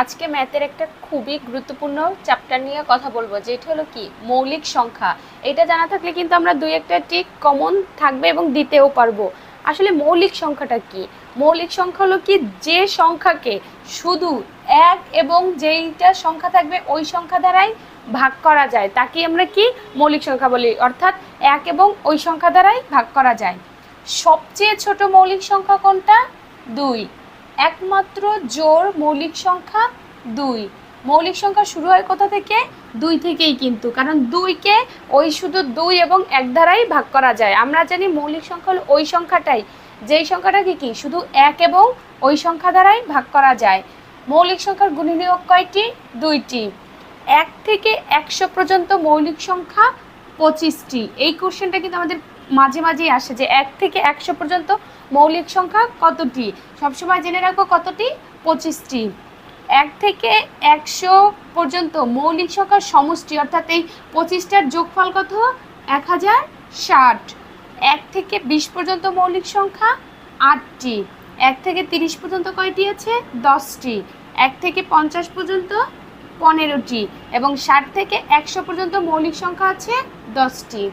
আজকে ম্যাথের একটা খুবই গুরুত্বপূর্ণ চ্যাপ্টার নিয়ে কথা বলব, যেটা হলো কি? মৌলিক সংখ্যা। এটা জানা থাকলে কিন্তু আমরা দুই একটা ঠিক কমন থাকবে এবং দিতেও পারব। আসলে মৌলিক সংখ্যাটা কি? মৌলিক সংখ্যা হলো কি? যে সংখ্যাকে শুধু এক এবং যেইটা সংখ্যা থাকবে ওই সংখ্যা দ্বারাই ভাগ করা যায়। তাকে আমরা কি? মৌলিক সংখ্যা বলি। অর্থাৎ এক এবং ওই সংখ্যা দ্বারাই ভাগ করা যায়। সবচেয়ে ছোট মৌলিক সংখ্যা কোনটা? দুই। একমাত্র জোর মৌলিক সংখ্যা দুই। মৌলিক সংখ্যা শুরু হয় কোথা থেকে? দুই থেকেই কিন্তু, কারণ দুইকে ওই শুধু দুই এবং এক দ্বারাই ভাগ করা যায়। আমরা জানি মৌলিক সংখ্যা হলো ওই সংখ্যাটাই। যেই সংখ্যাটাকে কি? শুধু এক এবং ওই সংখ্যা দ্বারাই ভাগ করা যায়। মৌলিক সংখ্যার গুণনীয়ক কয়টি? দুইটি। এক থেকে একশো পর্যন্ত মৌলিক সংখ্যা পঁচিশটি। এই কোশ্চেনটা কিন্তু আমাদের মাঝে মাঝেই আসে যে এক থেকে একশো পর্যন্ত মৌলিক সংখ্যা কতটি? সবসময় জেনে রাখো কতটি? পঁচিশটি। এক থেকে একশো পর্যন্ত মৌলিক সংখ্যার সমষ্টি, অর্থাৎ এই পঁচিশটার যোগফল কত? এক হাজার ষাট। এক থেকে বিশ পর্যন্ত মৌলিক সংখ্যা আটটি। এক থেকে তিরিশ পর্যন্ত কয়টি আছে? দশটি। এক থেকে পঞ্চাশ পর্যন্ত পনেরোটি। এবং ষাট থেকে একশো পর্যন্ত মৌলিক সংখ্যা আছে দশটি।